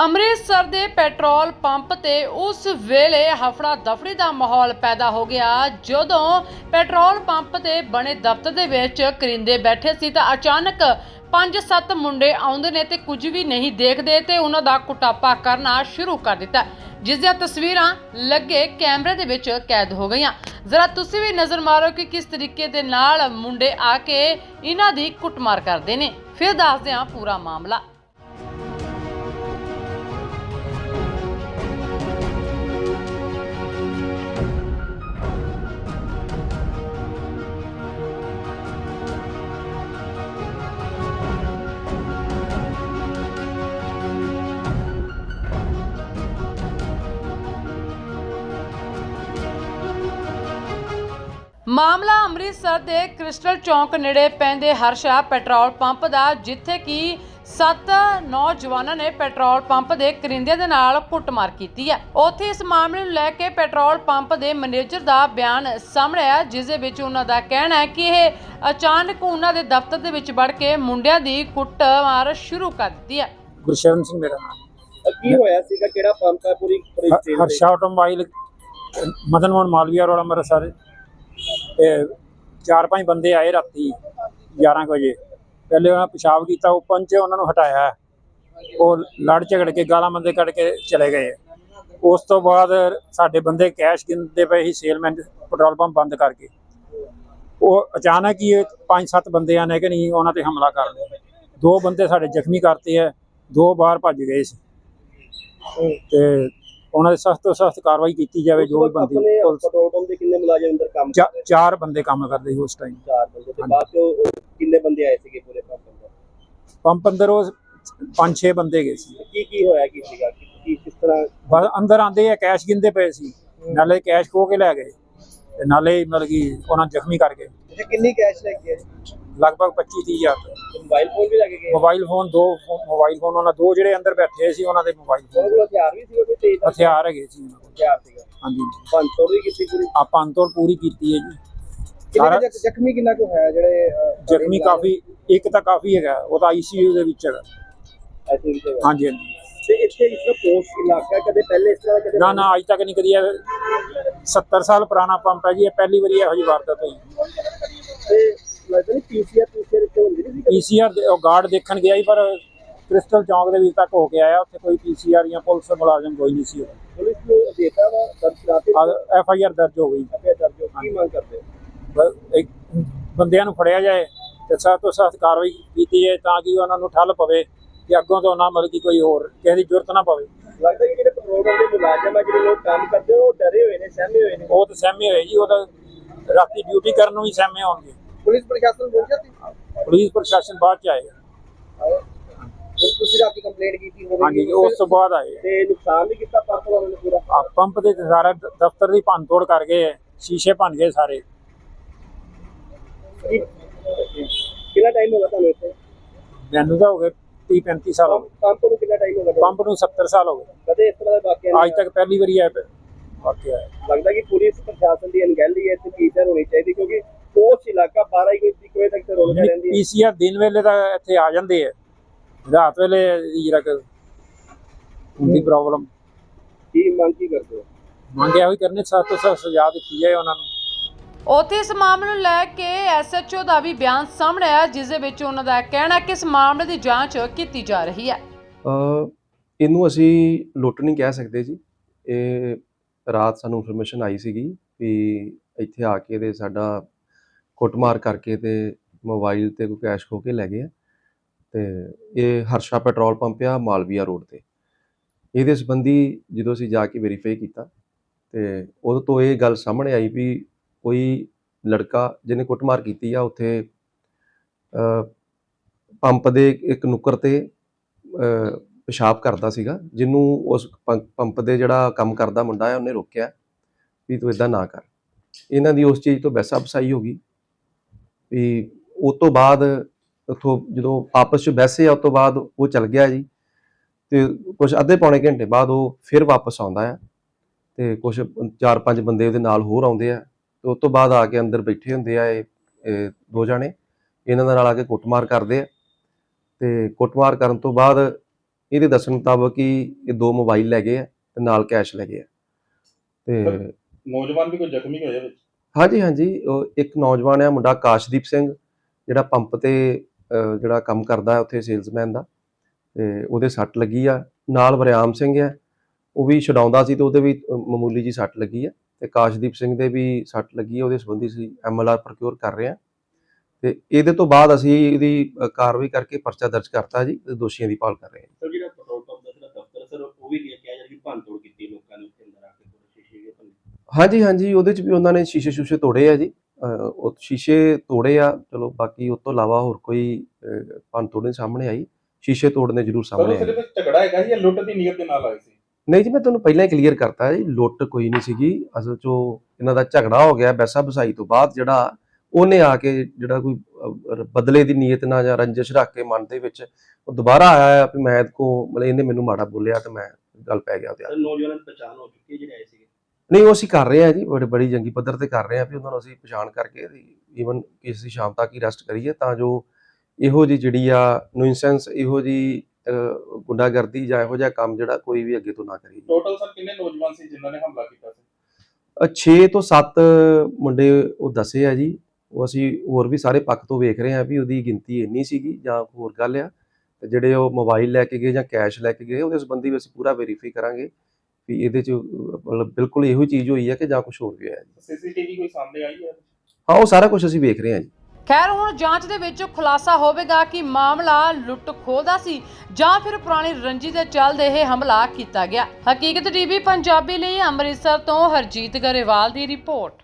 ਅੰਮ੍ਰਿਤਸਰ ਦੇ petrol pump ਤੇ ਉਸ ਵੇਲੇ ਹਫੜਾ ਦਫੜੀ ਦਾ ਮਾਹੌਲ ਪੈਦਾ ਹੋ ਗਿਆ। ਜਦੋਂ ਪੈਟਰੋਲ ਪੰਪ ਤੇ ਬਣੇ ਦਫ਼ਤਰ ਦੇ ਵਿੱਚ ਕਰਿੰਦੇ ਬੈਠੇ ਸੀ ਤਾਂ ਅਚਾਨਕ ਪੰਜ ਸੱਤ ਮੁੰਡੇ ਆਉਂਦੇ ਨੇ ਤੇ ਕੁਝ ਵੀ ਨਹੀਂ ਦੇਖਦੇ ਤੇ ਉਹਨਾਂ ਦਾ ਕੁਟਾਪਾ ਕਰਨਾ ਸ਼ੁਰੂ ਕਰ ਦਿੱਤਾ। ਜਿਸ ਦੀਆਂ ਤਸਵੀਰਾਂ ਲੱਗੇ ਕੈਮਰੇ ਦੇ ਵਿੱਚ ਕੈਦ ਹੋ ਗਈਆਂ। ਜ਼ਰਾ ਤੁਸੀਂ ਵੀ ਨਜ਼ਰ ਮਾਰੋ ਕਿ ਕਿਸ ਤਰੀਕੇ ਦੇ ਨਾਲ ਮੁੰਡੇ ਆ ਕੇ ਇਹਨਾਂ ਦੀ ਕੁੱਟਮਾਰ ਕਰਦੇ ਨੇ। ਫਿਰ ਦੱਸਦੇ ਹਾਂ ਪੂਰਾ ਮਾਮਲਾ। ਮਾਮਲਾ ਅੰਮ੍ਰਿਤਸਰ ਦੇ ਕ੍ਰਿਸਟਲ ਚੌਂਕ ਨੇੜੇ ਪੈਂਦੇ ਹਰਸ਼ਾ ਪੈਟਰੋਲ ਪੰਪ ਦਾ ਜਿੱਥੇ ਕਿ ਸੱਤ ਨੌਜਵਾਨਾਂ ਨੇ ਪੈਟਰੋਲ ਪੰਪ ਦੇ ਕਰਿੰਦੇ ਦੇ ਨਾਲ ਕੁੱਟਮਾਰ ਕੀਤੀ ਹੈ। ਉੱਥੇ ਇਸ ਮਾਮਲੇ ਨੂੰ ਲੈ ਕੇ ਪੈਟਰੋਲ ਪੰਪ ਦੇ ਮੈਨੇਜਰ ਦਾ ਬਿਆਨ ਸਾਹਮਣੇ ਆਇਆ ਜਿਸ ਦੇ ਵਿੱਚ ਉਹਨਾਂ ਦਾ ਕਹਿਣਾ ਹੈ ਕਿ ਇਹ ਅਚਾਨਕ ਉਹਨਾਂ ਦੇ ਦਫ਼ਤਰ ਦੇ ਵਿੱਚ ਵੜ ਕੇ ਮੁੰਡਿਆਂ ਦੀ ਕੁੱਟਮਾਰ ਸ਼ੁਰੂ ਕਰ ਦਿੱਤੀ ਹੈ। ਗੁਰਸ਼ਰਨ ਸਿੰਘ ਮੇਰਾ ਨਾਮ। ਕੀ ਹੋਇਆ ਸੀਗਾ? ਕਿਹੜਾ ਪੰਪ ਹੈ? ਪੂਰੀ। ਹਰਸ਼ਾ ਆਟੋਮੋਬਾਈਲ ਮਦਨ ਮੋਹਨ ਮਾਲਵੀਆ ਰੋਡ ਅੰਮ੍ਰਿਤਸਰ ਤੇ ਚਾਰ ਪੰਜ ਬੰਦੇ ਆਏ ਰਾਤੀ 11 ਕੁ ਵਜੇ। ਪਹਿਲੇ ਉਹਨਾਂ ਪਿਸ਼ਾਬ ਕੀਤਾ, ਉਹ ਪੰਚ ਉਹਨਾਂ ਨੂੰ ਹਟਾਇਆ। ਉਹ ਲੜ ਝਗੜ ਕੇ, ਗਾਲਾਂ ਬੰਦੇ ਕੱਢ ਕੇ ਚਲੇ ਗਏ। ਉਸ ਤੋਂ ਬਾਅਦ ਸਾਡੇ ਬੰਦੇ ਕੈਸ਼ ਗਿਣਦੇ ਪਏ ਸੀ, ਸੇਲਮੈਨ ਪੈਟਰੋਲ ਪੰਪ ਬੰਦ ਕਰਕੇ। ਉਹ ਅਚਾਨਕ ਹੀ ਪੰਜ ਸੱਤ ਬੰਦਿਆਂ ਨੇ ਕਿ ਨਹੀਂ, ਉਹਨਾਂ ਤੇ ਹਮਲਾ ਕਰ ਲਿਆ। ਦੋ ਬੰਦੇ ਸਾਡੇ ਜ਼ਖਮੀ ਕਰਤੇ ਹੈ ਦੋ ਬਾਹਰ ਭੱਜ ਗਏ ਸੀ। ਤੇ ਉਹਨਾਂ ਦੇ ਸਖਤ ਤੋਂ ਸਖਤ ਕਾਰਵਾਈ ਕੀਤੀ ਜਾਵੇ ਜੋ ਵੀ ਬੰਦੀ ਆਪਣੇ ਪੁਲਿਸ- ਪੈਟਰੋਲ ਪੰਪ ਦੇ ਕਿੰਨੇ ਮੁਲਾਜ਼ਮ ਅੰਦਰ ਕੰਮ ਚਾ- ਚਾਰ ਬੰਦੇ ਕੰਮ ਕਰਦੇ ਸੀ ਉਸ ਟਾਈਮ ਚਾਰ ਬੰਦੇ ਤੇ ਬਾਅਦ ਚੋਂ ਕਿੰਨੇ ਬੰਦੇ ਆਏ ਸੀਗੇ ਪੂਰੇ ਪੰਪ ਅੰਦਰ ਪੰਪ ਅੰਦਰ ਉਹ ਪੰਜ ਛੇ ਬੰਦੇ ਗਏ ਸੀ। ਤੇ ਕੀ ਕੀ ਹੋਇਆ ਕੀ ਸੀਗਾ? ਕੀ ਕੀ- ਕਿਸ ਤਰ੍ਹਾਂ ਬਸ ਅੰਦਰ ਆਂਦੇ ਆ ਕੈਸ਼ ਗਿੰਦੇ ਪਏ ਸੀ। ਨਾਲੇ ਕੈਸ਼ ਖੋ ਕੇ ਲੈ ਗਏ। ਤੇ ਨਾਲੇ ਮਤਲਬ ਕਿ ਉਹਨਾਂ ਜ਼ਖਮੀ ਕਰ ਗਏ। ਤੁਸੀਂ ਕਿੰਨੀ ਕੈਸ਼ ਲੈ ਕੇ ਆਏ? ਲਗਭਗ 25 30 ਹਜ਼ਾਰ। ਰੁਪਏ। ਮੋਬਾਈਲ ਫੋਨ ਵੀ ਲੈ ਕੇ ਗਏ? ਮੋਬਾਈਲ ਫੋਨ ਦੋ ਮੋਬਾਈਲ ਫੋਨ ਉਹਨਾਂ ਦੋ ਜਿਹੜੇ ਅੰਦਰ ਬੈਠੇ ਸੀ ਉਹਨਾਂ ਦੇ ਮੋਬਾਈਲ ਫੋਨ। ਕੋਲ ਹਥਿਆਰ ਵੀ ਸੀ ਕੋਈ ਹਥਿਆਰ? ਹੈਗੇ ਸੀ। ਹਥਿਆਰ ਸੀਗਾ। ਹਾਂਜੀ। ਪੰਤੋੜ ਵੀ ਕੀਤੀ ਪੂਰੀ? ਆਪਾਂ ਅੰਤੋੜ ਪੂਰੀ ਕੀਤੀ ਹੈ ਜੀ। ਸਾਰਾ- ਜ਼ਖਮੀ ਕਿੰਨਾ ਕੁ ਹੋਇਆ ਜਿਹੜੇ ਅਹ, ਜ਼ਖਮੀ ਕਾਫੀ ਇੱਕ ਤਾਂ ਕਾਫੀ ਹੈਗਾ ਉਹ ਤਾਂ ਆਈਸੀਯੂ ਦੇ ਵਿੱਚ ਹੈਗਾ। ਹਾਂਜੀ ਹਾਂਜੀ। ਤੇ ਇੱਥੇ ਇਸ ਦਾ ਪੋਸਟ ਇਲਾਕਾ ਕਦੇ ਪਹਿਲੇ ਇਸ ਤਰ੍ਹਾਂ ਕਦੇ ਨਾ ਨਾ ਅੱਜ ਤੱਕ ਨਹੀਂ ਹੈ 70 ਸਾਲ ਪੁਰਾਣਾ ਪੰਪ ਹੈ ਜੀ ਇਹ ਪਹਿਲੀ ਵਾਰੀ ਇਹੋ ਜਿਹੀ ਵਾਰਦਾਤ ਹੋਈ। ਤੇ ਲੱਗਦਾ ਨਹੀਂ ਪੀਸੀਆਰ ਪੀਸੀਆਰ ਇੱਥੇ ਹੁੰਦੀ ਨਹੀਂ ਸੀ? ਪੀਸੀਆਰ ਉਹ ਗਾਰਡ ਦੇਖਣ ਗਿਆ ਸੀ ਪਰ ਕ੍ਰਿਸਟਲ ਚੌਂਕ ਦੇ ਵਿੱਚ ਤੱਕ ਹੋ ਕੇ ਆਇਆ ਉੱਥੇ ਕੋਈ ਪੀਸੀਆਰ ਜਾਂ ਪੁਲਿਸ ਮੁਲਾਜ਼ਮ ਕੋਈ ਨਹੀਂ ਸੀ ਪੁਲਿਸ ਨੂੰ ਦੇਤਾ ਵਾ ਦਰਜ ਕਰਾਤੇ? ਐਫ ਆਈ ਆਰ ਦਰਜ ਹੋ ਗਈ। ਅੱਗੇ ਦਰਜ ਹੋ ਕੀ ਮੰਗ ਕਰਦੇ? ਹੋ? ਬ- ਇੱਕ ਬੰਦਿਆਂ ਨੂੰ ਫੜਿਆ ਜਾਏ ਤੇ ਸਖਤ ਤੋਂ ਸਖਤ ਕਾਰਵਾਈ ਕੀਤੀ ਜਾਏ ਤਾਂ ਕਿ ਉਹਨਾਂ ਨੂੰ ਠੱਲ ਪਵੇ ਕਿ ਅੱਗੋਂ ਤੋਂ ਨਾ ਮਤਲਬ ਕਿ ਕੋਈ ਹੋਰ ਕਿਸੇ ਦੀ ਜ਼ਰੂਰਤ ਨਾ ਪਵੇ। ਲੱਗਦਾ ਕਿ ਜਿਹੜੇ ਪੈਟਰੋਲ ਦੇ ਮੁਲਾਜ਼ਮ ਆ ਜਿਹੜੇ ਲੋਕ ਕੰਮ ਕਰਦੇ ਉਹ ਡਰੇ ਹੋਏ ਨੇ ਸਹਿਮੇ ਹੋਏ ਨੇ। ਉਹ ਤਾਂ ਸਹਿਮੇ ਹੋਏ ਜੀ ਉਹ ਤਾਂ ਰਾਤੀ ਡਿਊਟੀ ਕਰਨ ਨੂੰ ਵੀ ਸਹਿਮੇ ਹੋਣਗੇ। ਪੁਲਿਸ ਪ੍ਰਸ਼ਾਸਨ ਪਹੁੰਚਿਆ ਸੀ? ਪੁਲਿਸ ਪ੍ਰਸ਼ਾਸਨ ਬਾਅਦ ਚ ਜਦੋਂ ਤੁਸੀਂ ਰਾਤੀ ਕੰਪਲੇਂਟ ਕੀਤੀ ਹੋਵੇਗੀ। ਹਾਂਜੀ ਜੀ, ਉਸ ਤੋਂ ਬਾਅਦ ਆਏ ਤੇ ਨੁਕਸਾਨ ਵੀ ਕੀਤਾ ਪੰਪ ਵਾਲਿਆਂ ਨੇ ਪੂਰਾ? ਆ ਪੰਪ ਦੇ ਸਾਰਾ ਦਫ਼ਤਰ ਦੀ ਭੰਨ ਤੋੜ ਕਰ ਗਏ। ਸ਼ੀਸ਼ੇ ਭੰਨ ਗਏ ਸਾਰੇ। ਕਿੰਨਾ ਟਾਈਮ ਹੋ ਗਿਆ ਤੁਹਾਨੂੰ ਇੱਥੇ? ਮੈਨੂੰ ਤਾਂ ਹੋ ਗਏ 30 35 ਸਾਲ ਹੋ ਗਏ। ਪੰਪ ਨੂੰ ਕਿੰਨਾ ਟਾਈਮ ਹੋ ਗਿਆ? ਪੰਪ ਨੂੰ 70 ਸਾਲ ਹੋ ਗਏ। ਕਦੇ ਇਸ ਤਰ੍ਹਾਂ ਦਾ ਵਾਕਿਆ ਅੱਜ ਤੱਕ ਪਹਿਲੀ ਵਾਰੀ ਆਇਆ ਵਾਕਿਆ ਲੱਗਦਾ ਕਿ ਪੁਲਿਸ ਪ੍ਰਸ਼ਾਸਨ ਦੀ ਅਣਗਹਿਲੀ ਹੈ ਇੱਥੇ ਟੀਚਰ ਹੋਣੀ ਚਾਹੀਦੀ ਕਿਉਂਕਿ ਪੋਸਟ ਇਲਾਕਾ 12 ਇੱਕ ਵਜੇ ਤੱਕ ਤੇ ਰੋਲ ਰਹਿੰਦੀ ਹੈ ਪੀਸੀਆਰ ਦਿਨ ਵੇਲੇ ਤਾਂ ਇੱਥੇ ਆ ਜਾਂਦੇ ਆ। ਰਾਤ ਵੇਲੇ ਜਰਾ ਕੁ ਹੁੰਦੀ ਪ੍ਰੋਬਲਮ ਕੀ ਮੰਗ ਕੀ ਕਰਦੇ ਹੋ? ਮੰਗਿਆ ਹੋਈ ਕਰਨੇ ਸਖਤ ਤੋਂ ਸਖਤ ਸਜ਼ਾ ਦਿੱਤੀ ਜਾਏ ਉਹਨਾਂ ਨੂੰ। ਉੱਥੇ ਇਸ ਮਾਮਲੇ ਨੂੰ ਲੈ ਕੇ ਐਸਐਚਓ ਦਾ ਵੀ ਬਿਆਨ ਸਾਹਮਣੇ ਆਇਆ ਜਿਸ ਦੇ ਵਿੱਚ ਉਹਨਾਂ ਦਾ ਕਹਿਣਾ ਕਿ ਇਸ ਮਾਮਲੇ ਦੀ ਜਾਂਚ ਕੀਤੀ ਜਾ ਰਹੀ ਹੈ। ਅ, ਇਹਨੂੰ ਅਸੀਂ ਲੁੱਟ ਨਹੀਂ ਕਹਿ ਸਕਦੇ ਜੀ। ਇਹ ਰਾਤ ਸਾਨੂੰ ਇਨਫੋਰਮੇਸ਼ਨ ਆਈ ਸੀਗੀ ਵੀ ਇੱਥੇ ਆ ਕੇ ਤੇ ਸਾਡਾ ਕੁੱਟਮਾਰ ਕਰਕੇ ਤੇ ਮੋਬਾਈਲ ਤੇ ਕੋਈ ਕੈਸ਼ ਖੋ ਕੇ ਲੈ ਗਏ ਆ। ਤੇ ਇਹ ਹਰਸ਼ਾ ਪੈਟਰੋਲ ਪੰਪ ਆ ਮਾਲਵੀਆ ਰੋਡ ਤੇ। ਇਹਦੇ ਸੰਬੰਧੀ ਜਦੋਂ ਅਸੀਂ ਜਾ ਕੇ ਵੈਰੀਫਾਈ ਕੀਤਾ ਤੇ ਉਦੋਂ ਤੋਂ ਇਹ ਗੱਲ ਸਾਹਮਣੇ ਆਈ ਵੀ ਕੋਈ ਲੜਕਾ ਜਿਹਨੇ ਕੁੱਟਮਾਰ ਕੀਤੀ ਆ ਉੱਥੇ ਪੰਪ ਦੇ ਇੱਕ ਨੁੱਕਰ ਤੇ ਅ, ਪਿਸ਼ਾਬ ਕਰਦਾ ਸੀਗਾ ਜਿਹਨੂੰ ਉਸ ਪੰਪ ਦੇ ਜਿਹੜਾ ਕੰਮ ਕਰਦਾ ਮੁੰਡਾ ਹੈ ਉਹਨੇ ਰੋਕਿਆ ਵੀ ਤੂੰ ਇਦਾਂ ਨਾ ਕਰ। ਇਹਨਾਂ ਦੀ ਉਸ ਚੀਜ਼ ਤੋਂ ਬੈਸਾ ਬਸਾਈ ਹੋ ਗਈ। ਵੀ ਉਸ ਤੋਂ ਬਾਅਦ ਉੱਥੋਂ ਜਦੋਂ ਆਪਸ ਵਿੱਚ ਬੈਸੇ ਆ, ਉਸ ਤੋਂ ਬਾਅਦ ਉਹ ਚਲ ਗਿਆ ਜੀ। ਤੇ ਕੁਝ ਅੱਧੇ ਪੌਣੇ ਘੰਟੇ ਬਾਅਦ ਉਹ ਫਿਰ ਵਾਪਸ ਆਉਂਦਾ ਹੈ ਤੇ ਕੁਝ ਚਾਰ ਪੰਜ ਬੰਦੇ ਉਹਦੇ ਨਾਲ ਹੋਰ ਆਉਂਦੇ ਆ ਤੇ ਉਸ ਤੋਂ ਬਾਅਦ ਆ ਕੇ ਅੰਦਰ ਬੈਠੇ ਹੁੰਦੇ ਆ ਇਹ ਇਹ ਦੋ ਜਾਣੇ। ਇਹਨਾਂ ਦੇ ਨਾਲ ਆ ਕੇ ਕੁੱਟਮਾਰ ਕਰਦੇ ਆ ਤੇ ਕੁੱਟਮਾਰ ਕਰਨ ਤੋਂ ਬਾਅਦ ਇਹਦੇ ਦੱਸਣ ਮੁਤਾਬਕ ਕਿ ਇਹ ਦੋ ਮੋਬਾਈਲ ਲੈ ਗਏ ਆ ਤੇ ਨਾਲ ਕੈਸ਼ ਲੈ ਗਏ ਆ। ਤੇ ਨੌਜਵਾਨ ਵੀ ਕੋਈ ਜ਼ਖਮੀ ਹੋਇਆ ਵਿੱਚ? ਹਾਂਜੀ ਹਾਂਜੀ। ਉਹ ਇੱਕ ਨੌਜਵਾਨ ਆ ਮੁੰਡਾ ਕਾਸ਼ਦੀਪ ਸਿੰਘ ਜਿਹੜਾ ਪੰਪ ਤੇ ਅਹ, ਜਿਹੜਾ ਕੰਮ ਕਰਦਾ ਹੈ ਉੱਥੇ ਸੇਲਸਮੈਨ ਦਾ। ਤੇ ਉਹਦੇ ਸੱਟ ਲੱਗੀ ਆ। ਨਾਲ ਵਰਿਆਮ ਸਿੰਘ ਹੈ ਉਹ ਵੀ ਛਡਾਉਂਦਾ ਸੀ ਤੇ ਉਹਦੇ ਵੀ ਅਹ, ਮਾਮੂਲੀ ਜੀ ਸੱਟ ਲੱਗੀ ਆ। ਤੇ ਕਾਸ਼ਦੀਪ ਸਿੰਘ ਦੇ ਵੀ ਸੱਟ ਲੱਗੀ ਆ। ਉਹਦੇ ਸੰਬੰਧੀ ਸੀ ਐਮਐਲਆਰ ਪ੍ਰੋਕਿਉਰ ਕਰ ਰਹੇ ਆ। ਤੇ ਇਹਦੇ ਤੋਂ ਬਾਅਦ ਅਸੀਂ ਇਹਦੀ ਅਹ, ਕਾਰਵਾਈ ਕਰਕੇ ਪਰਚਾ ਦਰਜ ਕਰਤਾ ਜੀ ਤੇ ਦੋਸ਼ੀਆਂ ਦੀ ਭਾਲ ਕਰ ਰਹੇ ਹਾਂ ਸਰ ਜਿਹੜਾ ਪੈਟਰੋਲ ਪੰਪ ਦਾ ਜਿਹੜਾ ਦਫ਼ਤਰ ਸਰ ਉਹ ਵੀ ਕਿਹਾ ਜਾ ਰਿਹਾ ਕਿ ਭੰਨ ਤੋੜ ਕੀਤੀ ਲੋਕਾਂ ਨੇ ਉੱਥੇ ਅੰਦਰ ਆ ਕੇ ਪੂਰੇ ਸ਼ੀਸ਼ੇ ਦੇ ਭੰਨੇ ਹਾਂਜੀ ਹਾਂਜੀ ਉਹਦੇ ਚ ਵੀ ਉਹਨਾਂ ਨੇ ਸ਼ੀਸ਼ੇ ਸ਼ੂਸ਼ੇ ਤੋੜੇ ਆ ਜੀ। ਉਹ ਸ਼ੀਸ਼ੇ ਤੋੜੇ ਆ ਚਲੋ ਬਾਕੀ ਉਸ ਤੋਂ ਇਲਾਵਾ ਹੋਰ ਕੋਈ ਅਹ, ਭੰਨ ਤੋੜ ਨਹੀਂ ਸਾਹਮਣੇ ਆਈ। ਸ਼ੀਸ਼ੇ ਤੋੜਨੇ ਜ਼ਰੂਰ ਸਾਹਮਣੇ ਆਏ। ਸਿਰਫ ਝਗੜਾ ਹੈਗਾ ਜੀ ਜਾਂ ਲੁੱਟ ਦੀ ਨੀਅਤ ਦੇ ਨਾਲ ਆਏ ਸੀ। ਨਹੀਂ ਜੀ ਮੈਂ ਤੁਹਾਨੂੰ ਪਹਿਲਾਂ ਹੀ ਕਲੀਅਰ ਕਰਤਾ ਜੀ ਲੁੱਟ ਕੋਈ ਨਹੀਂ ਸੀਗੀ। ਅਸਲ ਚੋਂ ਇਹਨਾਂ ਦਾ ਝਗੜਾ ਹੋ ਗਿਆ ਬੈਸਾ ਬਸਾਈ ਤੋਂ ਬਾਅਦ ਜਿਹੜਾ ਉਹਨੇ ਆ ਕੇ ਜਿਹੜਾ ਕੋਈ ਬਦਲੇ ਦੀ ਨੀਅਤ ਨਾਲ ਜਾਂ ਰੰਜਿਸ਼ ਰੱਖ ਕੇ ਮਨ ਦੇ ਵਿੱਚ ਉਹ ਦੁਬਾਰਾ ਆਇਆ ਵੀ ਮੈਂ ਕੋ ਮਤਲਬ ਇਹਨੇ ਮੈਨੂੰ ਮਾੜਾ ਬੋਲਿਆ ਤੇ ਮੈਂ ਗੱਲ ਪੈ ਗਿਆ ਉਹਦੇ ਸਰ ਨੌਜਵਾਨਾਂ ਦੀ ਪਛਾਣ ਹੋ ਚੁੱਕੀ ਜਿਹੜੇ ਆਏ ਸੀਗੇ। ਨਹੀਂ ਉਹ ਅਸੀਂ ਕਰ ਰਹੇ ਹਾਂ ਜੀ ਬੜੇ ਬੜੀ ਜੰਗੀ ਪੱਧਰ ਤੇ ਕਰ ਰਹੇ ਹਾਂ ਵੀ ਉਹਨਾਂ ਨੂੰ ਅਸੀਂ ਪਛਾਣ ਕਰਕੇ ਈਵਨ ਕਿਸੇ ਦੀ ਸ਼ਾਮ ਤੱਕ ਹੀ ਰੈਸਟ ਕਰੀਏ ਤਾਂ ਜੋ ਇਹੋ ਜੀ ਜਿਹੜੀ ਆ ਨੂਇਸੈਂਸ ਇਹੋ ਜੀ ਗੁੰਡਾਗਰਦੀ ਜਾਂ ਇਹੋ ਜਿਹਾ ਕੰਮ ਜਿਹੜਾ ਕੋਈ ਵੀ ਅੱਗੇ ਤੋਂ ਨਾ ਕਰੇ ਟੋਟਲ ਸਰ ਕਿੰਨੇ ਨੌਜਵਾਨ ਸੀ ਜਿਨ੍ਹਾਂ ਨੇ ਹਮਲਾ ਕੀਤਾ ਸੀ? 6 ਤੋਂ 7 ਮੁੰਡੇ ਉਹ ਦੱਸੇ ਆ ਜੀ। ਉਹ ਅਸੀਂ ਹੋਰ ਵੀ ਸਾਰੇ ਪੱਖ ਤੋਂ ਵੇਖ ਰਹੇ ਹਾਂ ਵੀ ਉਹਦੀ ਗਿਣਤੀ ਇੰਨੀ ਸੀਗੀ ਜਾਂ ਹੋਰ ਗੱਲ ਆ। ਤੇ ਜਿਹੜੇ ਉਹ ਮੋਬਾਈਲ ਲੈ ਕੇ ਗਏ ਜਾਂ ਕੈਸ਼ ਲੈ ਕੇ ਗਏ ਉਹਦੇ ਸੰਬੰਧੀ ਵੀ ਅਸੀਂ ਪੂਰਾ ਵੈਰੀਫਾਈ ਕਰਾਂਗੇ। ਵੀ ਇਹਦੇ ਚ ਮਤਲਬ ਬਿਲਕੁਲ ਇਹੋ ਚੀਜ਼ ਹੋਈ ਹੈ ਕਿ ਜਾਂ ਕੁਝ ਹੋਰ ਵੀ ਜੀ। ਸੀਸੀਟੀਵੀ ਕੋਈ ਸਾਹਮਣੇ ਆਈ ਹੈ ਹਾਂ ਉਹ ਸਾਰਾ ਕੁਝ ਅਸੀਂ ਵੇਖ ਰਹੇ ਹਾਂ ਜੀ। ਖੈਰ ਹੁਣ ਜਾਂਚ ਦੇ ਵਿੱਚ ਖੁਲਾਸਾ ਹੋਵੇਗਾ ਕਿ ਮਾਮਲਾ ਲੁੱਟ ਖੋਹ ਦਾ ਸੀ ਜਾਂ ਫਿਰ ਪੁਰਾਣੀ ਰੰਜੀ ਦੇ ਚੱਲਦੇ ਇਹ ਹਮਲਾ ਕੀਤਾ ਗਿਆ। ਹਕੀਕਤ ਟੀਵੀ ਪੰਜਾਬੀ ਲਈ ਅੰਮ੍ਰਿਤਸਰ ਤੋਂ ਹਰਜੀਤ ਗਰੇਵਾਲ ਦੀ ਰਿਪੋਰਟ।